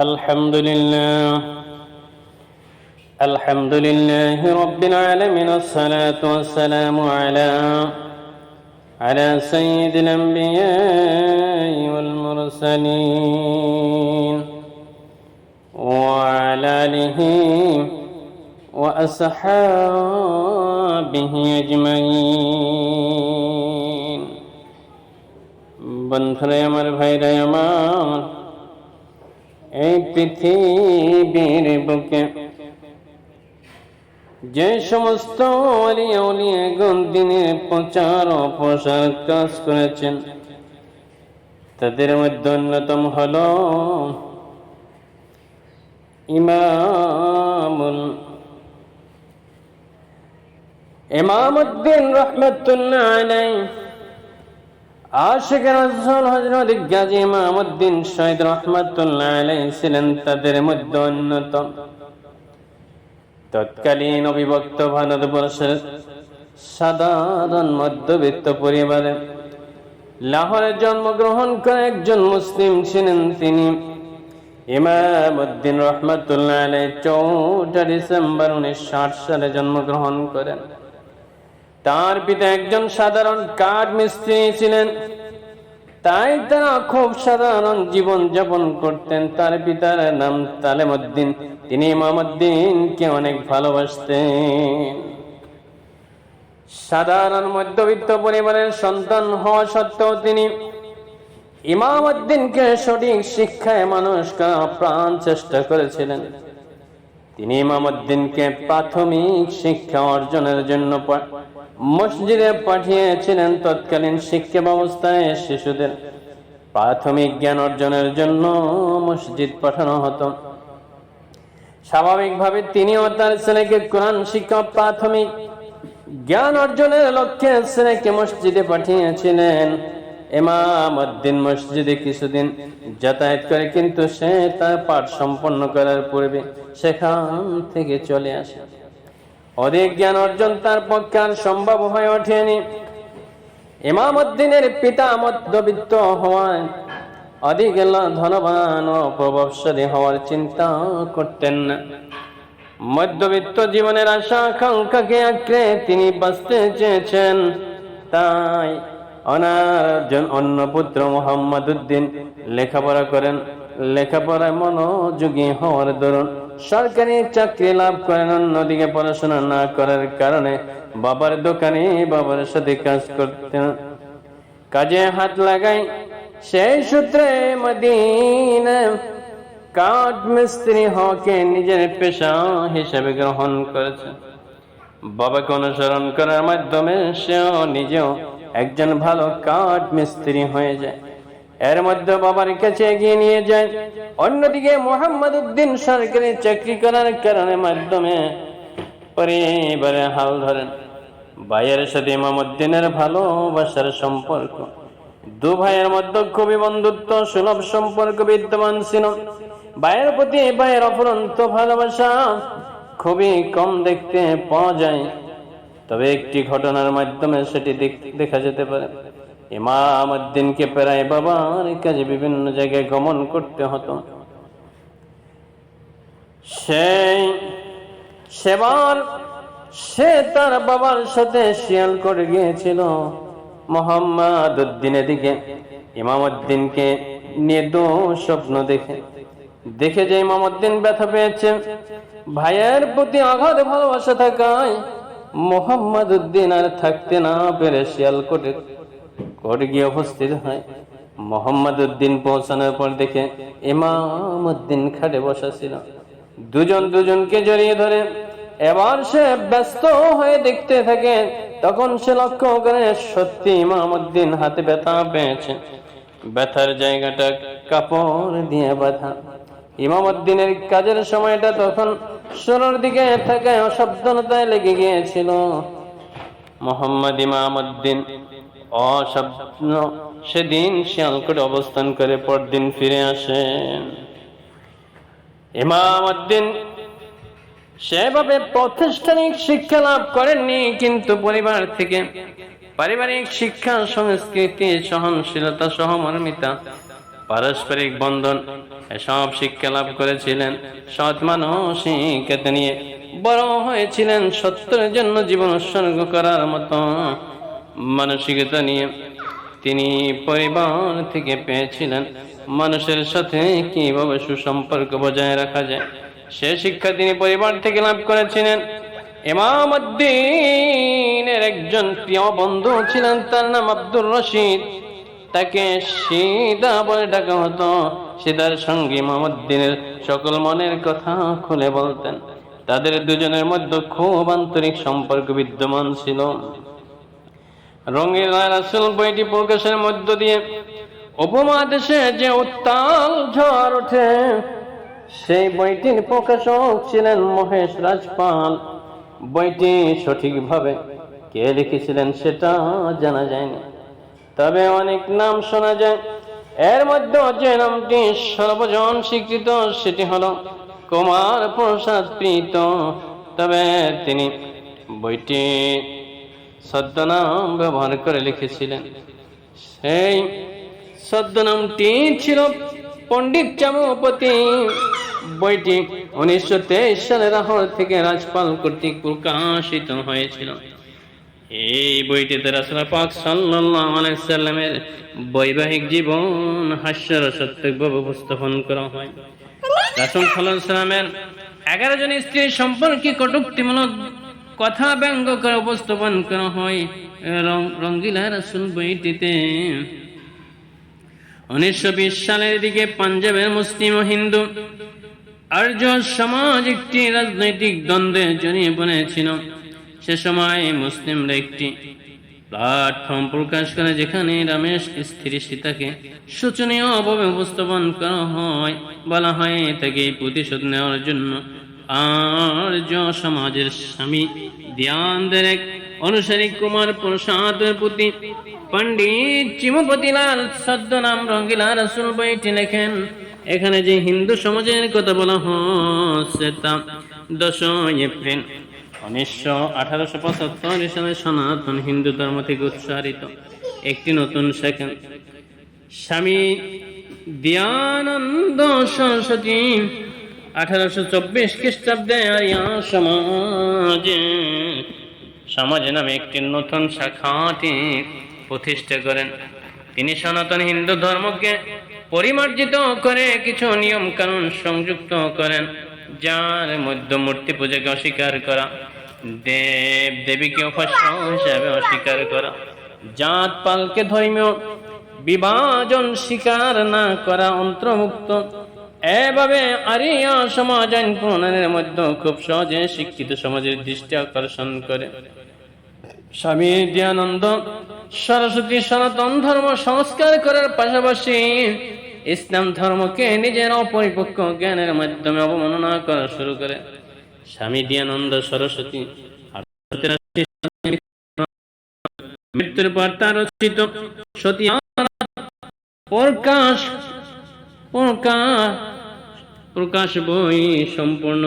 الحمد لله الحمد لله رب العالمين الصلاة والسلام على على سيد الأنبياء والمرسلين وعلى آله وأصحابه أجمعين বন্ধুরা আমার ভাইরা আমার এই পৃথিবীর বুকে। যে সমস্ত উলিয়াগণ দিনের প্রচার ও প্রসার কাজ করেছেন, তাদের মধ্যে অন্যতম হল ইমামুল ইমামুদ্দিন রহমতুল্লাহ আলাইহি। শহীদ ছিলেন তাদের মধ্যে অন্যতম। তৎকালীন অবিভক্ত ভারতবর্ষের সাধারণ মধ্যবিত্ত পরিবারে লাহোরে জন্মগ্রহণ করে একজন মুসলিম ছিলেন তিনি। ইমামউদ্দিন রহমাতুল্লাহ আলাইহি চৌঠা ডিসেম্বর উনিশশো আট সালে জন্মগ্রহণ করেন। তার পিতা একজন সাধারণ কাঠ মিস্ত্রি ছিলেন। তাই তারা খুব সাধারণ জীবন যাপন করতেন। তার পিতার নাম তালেমুদ্দিন। তিনি ইমামুদ্দিনকে অনেক ভালোবাসতেন। সাধারণ মধ্যবিত্ত পরিবারের সন্তান হওয়া সত্ত্বেও তিনি ইমামুদ্দিনকে সঠিক শিক্ষায় মানুষ করা প্রাণ চেষ্টা করেছিলেন। তিনি ইমামুদ্দিনকে প্রাথমিক শিক্ষা অর্জনের জন্য মসজিদে পাঠিয়েছিলেন তৎকালীন শিক্ষা ব্যবস্থায় শিশুদের প্রাথমিক জ্ঞান অর্জনের জন্য মসজিদ পাঠানো হতো। স্বাভাবিকভাবে তিনিও তার ছেলেকে কোরআন শিক্ষা প্রাথমিক জ্ঞান অর্জনের লক্ষ্যে ছেলেকে মসজিদে পাঠিয়েছিলেন। এমামদ্দিন মসজিদে কিছুদিন যাতায়াত করে, কিন্তু সে তার পাঠ সম্পন্ন করার পূর্বে সেখান থেকে চলে আসে। অধিক জ্ঞান অর্জন তার পক্ষে আর সম্ভব হয়ে ওঠেনি। ইমামুদ্দিনের পিতা মধ্যবিত্ত হওয়ায় অধিক ধনবান ও প্রভাবশালী হওয়ার চিন্তা করতেন। না মধ্যবিত্ত জীবনের আশা, আকাঙ্ক্ষাকে আঁকড়ে তিনি বাঁচতে চেয়েছেন। তাই অনার অন্য পুত্র মোহাম্মদ উদ্দিন লেখাপড়া করেন। লেখাপড়ায় মনোযোগী হওয়ার দরুন সরকারি চাকরি লাভ করেন, অন্যদিকে পড়াশোনা না করার কারণে বাবার দোকানে বাবার সাথে কাজ করতেন। কাজে হাত লাগাই সেই সূত্রে মদিনা কাঠ মিস্ত্রি হকে নিজের পেশা হিসেবে গ্রহণ করেছে। বাবাকে অনুসরণ করার মাধ্যমে সেও নিজেও একজন ভালো কাঠ মিস্ত্রি হয়ে যায়। এর মধ্যে বাবার কাছে এগিয়ে নিয়ে যায়। অন্যদিকে মোহাম্মদ উদ্দিন সরকারি চাকরি করার কারণে মাধ্যমে পরিবারে হাল ধরেন। ভাইয়ের সাথে ইমামুদ্দিনের ভালোবাসার সম্পর্ক। দু ভাইয়ের মধ্যে খুবই বন্ধুত্ব, সুলভ সম্পর্ক, বিদ্যমান ছিল। ভাইয়ের প্রতি ভাইয়ের অপরন্ত ভালোবাসা খুবই কম দেখতে পাওয়া যায়। তবে একটি ঘটনার মাধ্যমে সেটি দেখা যেতে পারে। ইমাম প্রায় বাবার কাজে বিভিন্ন জায়গায় গমন করতে হতো। সেই সেবার, সে তার বাবার সাথে শিয়াল করে গিয়েছিল। মোহাম্মদ উদ্দিনের দিকে ইমাম উদ্দিনকে দো স্বপ্ন দেখে। দেখে যে ইমাম উদ্দিন ব্যথা পেয়েছে, ভাইয়ের প্রতি আঘাত, ভালোবাসা থাকায় মোহাম্মদ উদ্দিন আর থাকতে না পেরে শিয়াল কোর্টে গিয়ে উপস্থিত হয়। মোহাম্মদ উদ্দিন পৌঁছানোর পর দেখে ইমাম উদ্দিন খাটে বসা ছিল। দুজন দুজনকে জড়িয়ে ধরে এবার সে ব্যস্ত হয়ে দেখতে থাকে, তখন সে লক্ষ্য করে সত্যি ইমাম উদ্দিন হাতে ব্যথা পেয়েছে। ব্যথার জায়গাটা কাপড় দিয়ে বাঁধা। ইমাম উদ্দিনের কাজের সময়টা তখন শুরুর দিকে থাকায় অসাবধানতায় লেগে গিয়েছিল। মোহাম্মদ ইমাম অসাবধান সেদিন শিয়ালকোটে অবস্থান করে পরদিন ফিরে আসেন ইমাম উদ্দিন সেভাবে প্রাতিষ্ঠানিক শিক্ষা লাভ করেননি, কিন্তু পরিবার থেকে পারিবারিক শিক্ষা, সংস্কৃতি, সহনশীলতা সহমর্মিতা পারস্পরিক বন্ধন, এসব শিক্ষা লাভ করেছিলেন। সৎ মানসিকতা নিয়ে বড় হয়েছিলেন সত্যের জন্য জীবন উৎসর্গ করার মতো। মানসিকতা নিয়ে তিনি পরিবার থেকে পেয়েছিলেন। মানুষের সাথে কীভাবে সুসম্পর্ক বজায় রাখা যায়, সে শিক্ষা তিনি পরিবার থেকে লাভ করেছিলেন। ইমামুদ্দিনের একজন প্রিয় বন্ধু ছিলেন, তার নাম আব্দুর রশিদ। তাকে সিদা বলে ডাকা হতো। সিদার সঙ্গে ইমামুদ্দিনের সকল মনের কথা খুলে বলতেন। তাদের দুজনের মধ্যে খুব আন্তরিক সম্পর্ক বিদ্যমান ছিল। রঙিন রাসুল বইটি প্রকাশের মধ্য দিয়ে উপমহাদেশে যে উত্তাল ঝড় ওঠে, সেই বইটির প্রকাশক ছিলেন মহেশ রাজপাল। বইটি সঠিকভাবে কে লিখেছিলেন সেটা জানা যায়নি। তবে অনেক নাম শোনা যায়। এর মধ্যে যে নামটি সর্বজন স্বীকৃত, সেটি হল কুমার প্রসাদ প্রীত। তবে তিনি বইটি ছদ্মনাম ব্যবহার করে লিখেছিলেন। সেই ছদ্মনামটি ছিল পণ্ডিত চামপতি। বইটি উনিশশো তেইশ সালের আহর থেকে রাজপাল কর্তৃক প্রকাশিত হয়েছিল। এই বইটিতে রাসুল সাল্লামের বৈবাহিক জীবন, হাস্যর হাস্যরসাত্মকভাবে উপস্থাপন করা হয়। রাসুল সাল্লামের এগারো জন স্ত্রীর সম্পর্কে কটুক্তিমূলক কথা ব্যঙ্গ করে উপস্থাপন করা হয়। রঙ্গিলা রাসুল বইটিতে। উনিশশো বিশ সালের দিকে পাঞ্জাবের মুসলিম ও হিন্দু আর্য সমাজ একটি রাজনৈতিক দ্বন্দ্বে জড়িয়ে পড়েছিল। সে সময় মুসলিমরা একটি প্ল্যাটফর্ম প্রকাশ করে যেখানে রমেশ স্ত্রী সীতাকে শোচনীয় শোচনীয়ভাবে উপস্থাপন করা হয়। বলা হয় তাকে প্রতিশোধ নেওয়ার জন্য আর্য সমাজের স্বামী ধ্যানদের এক অনুসারী কুমার প্রসাদের প্রতি। পণ্ডিত চিমপতিলাল ছদ্মনাম রঙ্গিলা রসুল বইটি লেখেন। এখানে যে হিন্দু সমাজের কথা বলা হচ্ছে তা দশই এপ্রিল উনিশশো আঠারোশো পঁচাত্তর সালে সনাতন হিন্দু ধর্ম থেকে উৎসারিত একটি নতুন সেকেন্ড স্বামী দয়ানন্দ সরস্বতী আঠারোশো চব্বিশ খ্রিস্টাব্দে আরিয়া সমাজে সমাজে নামে একটি নতুন শাখাটি প্রতিষ্ঠা করেন। তিনি সনাতন হিন্দু ধর্মকে পরিমার্জিত করে কিছু নিয়ম কানুন সংযুক্ত করেন, যার মধ্যে মূর্তি পূজাকে অস্বীকার করা, দেব দেবীকে হিসাবে অস্বীকার করা, জাত পালকে ধর্মীয় বিভাজন স্বীকার না করা অন্তর্ভুক্ত এভাবে আরিয়া সমাজ আইন প্রণয়নের মধ্যে খুব সহজে শিক্ষিত সমাজের দৃষ্টি আকর্ষণ করে। স্বামী দয়ানন্দ সরস্বতী সনাতন ধর্ম সংস্কার করার পাশাপাশি ইসলাম ধর্মকে নিজের অপরিপক্ক জ্ঞানের মাধ্যমে অবমাননা করা শুরু করে। স্বামী দয়ানন্দ সরস্বতী মৃত্যুর পর তার রচিত সতী প্রকাশ প্রকাশ বই সম্পূর্ণ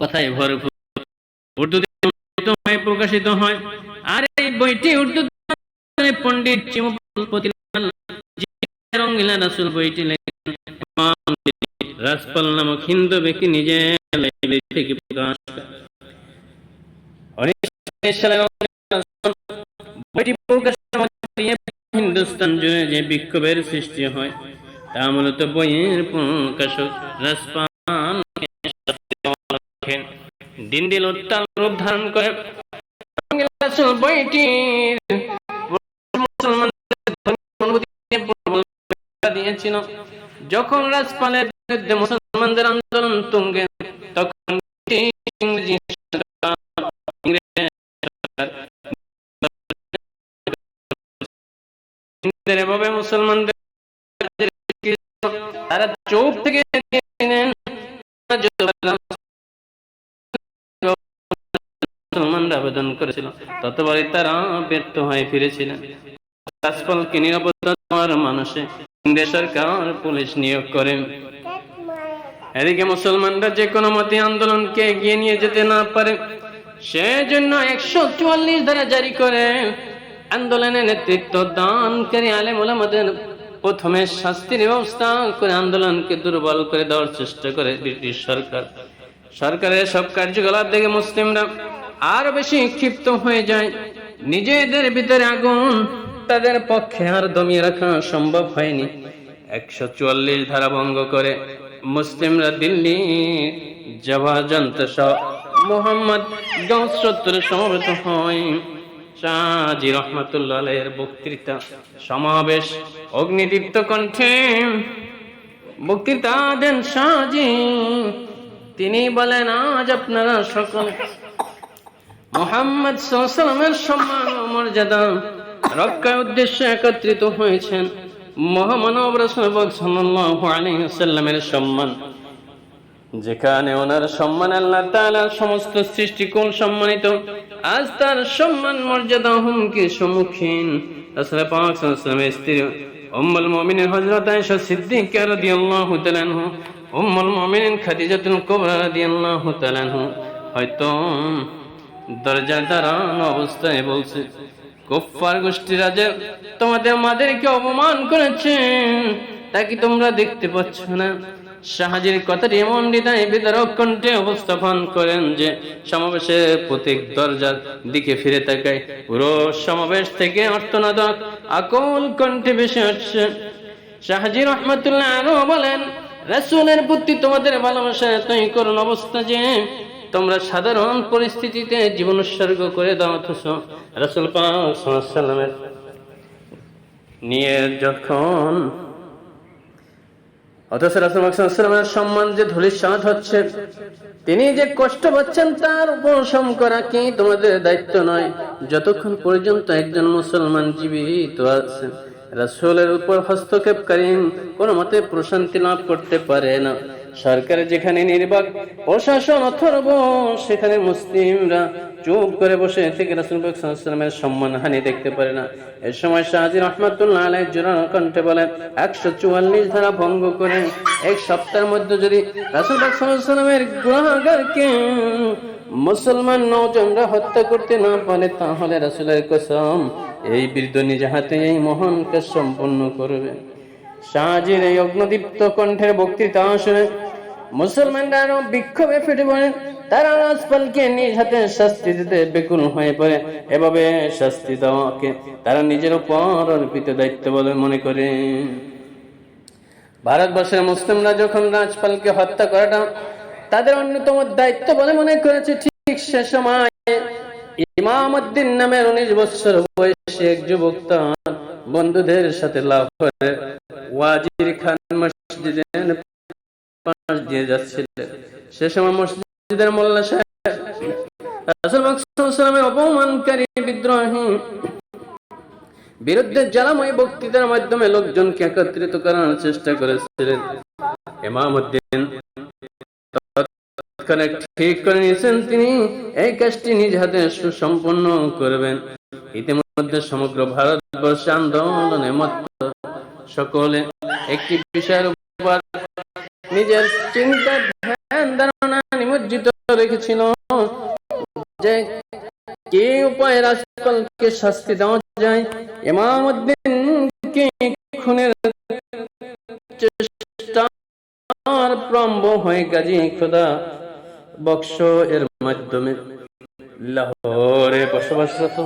কথায় ভরপুর। উর্দুতে প্রকাশিত হয়, আর এই বইটি উর্দু চিমপতিলাল রঙ্গিলা রাসুল বইটি রাজপাল নামক হিন্দু ব্যক্তি নিজে থেকে প্রকাশ বইটি হিন্দুস্তান জুড়ে যে বিক্ষোভের সৃষ্টি হয়, তা মূলত বইয়ের প্রকাশক লেখেন। দিন দিন উত্তাল রূপ ধারণ করে বইটির দিয়েছিল যখন রাজপালের বিরুদ্ধে মুসলমানদের আন্দোলন তুঙ্গে, তখন ইংরেজি সরকার, ইংরেজ সরকার হিন্দুদের এভাবে মুসলমানদের তারা চোখ থেকে মুসলমানরা আবেদন করেছিল। ততবারই তারা ব্যর্থ হয়ে ফিরেছিলেন। মানুষে সরকার পুলিশ নিয়োগ করেন। এদিকে মুসলমানরা যে কোনো মতে আন্দোলনকে এগিয়ে নিয়ে যেতে না পারে, সেজন্য একশো চুয়াল্লিশ ধারা জারি করে আন্দোলনে নেতৃত্ব দানকারী আলেম ওলামাদের প্রথমে শাস্তির ব্যবস্থা করে আন্দোলনকে দুর্বল করে দেওয়ার চেষ্টা করে ব্রিটিশ সরকার। সরকারের সব কার্যকলাপ দেখে মুসলিমরা আরও বেশি ক্ষিপ্ত হয়ে যায়। নিজেদের ভিতরে আগুন তাদের পক্ষে আর দমিয়ে রাখা সম্ভব হয়নি। একশো চুয়াল্লিশ ধারা ভঙ্গ করে মুসলিমরা দিল্লি জবাজন্ত সহ মোহাম্মদ সমবেত হয়। শাহজি রহমতুল্লাহ বক্তৃতা সমাবেশ অগ্নিদীপ্ত কণ্ঠে বক্তৃতা দেন শাহজি তিনি বলেন, আজ আপনারা সকল মোহাম্মদ সাল্লামের সম্মান ও মর্যাদা রক্ষার উদ্দেশ্যে একত্রিত হয়েছেন। মহামানব সাল্লাল্লাহু সাল্লামের সম্মান। যেখানে ওনার সম্মান আল্লাহ তাআলার সমস্ত সৃষ্টিকুল সম্মানিত আজ তার সম্মান মর্যাদা হুমকির সম্মুখীন। রাসূল পাক ওয়াসাল্লামের স্ত্রী উম্মুল মুমিনিন হযরত আয়েশা সিদ্দিকা রাদিয়াল্লাহু তাআলা আনহা, উম্মুল মুমিনিন খাদিজাতুল কুবরা রাদিয়াল্লাহু তাআলা আনহা হয়তো দরজা দাঁড়ানো অবস্থায় বলছে, কুফফার গোষ্ঠীরা যে তোমাদের মাদেরকে অপমান করেছেন, তা কি তোমরা দেখতে পাচ্ছ না? শাহাজির কথাটি এমন হৃদয় বিদারক কণ্ঠে উপস্থাপন করেন যে সমাবেশের প্রতীক দরজার দিকে ফিরে তাকায়। পুরো সমাবেশ থেকে অর্থনাদক আকল কণ্ঠে ভেসে আসছে। শাহাজি রহমতুল্লাহ আরও বলেন, রাসূলের প্রতি তোমাদের ভালোবাসা এতই করুণ অবস্থা যে তোমরা সাধারণ পরিস্থিতিতে জীবন উৎসর্গ করে দাও অথচ রাসূল পাক নিয়ে যখন অথচ সম্মান যে ধূলিসাৎ হচ্ছে, তিনি যে কষ্ট পাচ্ছেন তার উপশম করা কি তোমাদের দায়িত্ব নয়? যতক্ষণ পর্যন্ত একজন মুসলমান জীবিত আছেন রাসুলের উপর হস্তক্ষেপ হস্তক্ষেপকারী কোনো মতে প্রশান্তি লাভ করতে পারে না। সরকার যেখানে নির্বাক, প্রশাসন অথর্ব, সেখানে মুসলিমরা চুপ করে বসে থেকে রাসুল সাল্লামের সম্মান হানি দেখতে পারে না। এ সময় শাহজি রহমতুল্লাহ আলাই জোরানো কণ্ঠে বলেন, একশো চুয়াল্লিশ ধারা ভঙ্গ করে এক সপ্তাহের মধ্যে যদি রাসুল সাল্লামের গুণাগারকে মুসলমান নৌজনরা হত্যা করতে না পারে, তাহলে রাসুলের কসম এই বৃদ্ধ নিজে হাতে এই মহান কাজ সম্পন্ন করবে। শাহজির এই অগ্নদীপ্ত কণ্ঠের বক্তৃতা শুনে মুসলমানরা বিক্ষোভে ফেটে পড়ে তারা রাজপালকে নিজ হাতে শাস্তি দিতে হয়ে পড়ে। এভাবে শাস্তি দেওয়াকে তারা নিজের উপর অর্পিত দায়িত্ব বলে মনে করে। ভারতবর্ষের মুসলিমরা যখন রাজপালকে হত্যা করাটা তাদের অন্যতম দায়িত্ব বলে মনে করেছে, ঠিক সে সময় ইমামউদ্দিন নামের উনিশ বছর বয়সী এক যুবক তার বন্ধুদের সাথে লাভ করে। ওয়াজির খান মসজিদের বিরুদ্ধে জ্বালাময় বক্তৃতার মাধ্যমে লোকজনকে একত্রিত করার চেষ্টা করেছিলেন। ইমামউদ্দিন ঠিক করে নিয়েছেন, তিনি এই কাজটি নিজ হাতে সুসম্পন্ন করবেন। ইতিমধ্যে সমগ্র ভারতবর্ষে আন্দোলনে মত সকলে একটি বিষয়ের উপর নিজের চিন্তা ধ্যান ধারণা নিমজ্জিত রেখেছিল যে কি উপায়ে রাজপালকে শাস্তি দেওয়া যায়? ইমামউদ্দিনকে খুনের চেষ্টার প্রম্ভ হয়ে গাজী খোদা বক্স এর মাধ্যমে লাহোরে বসবাসরত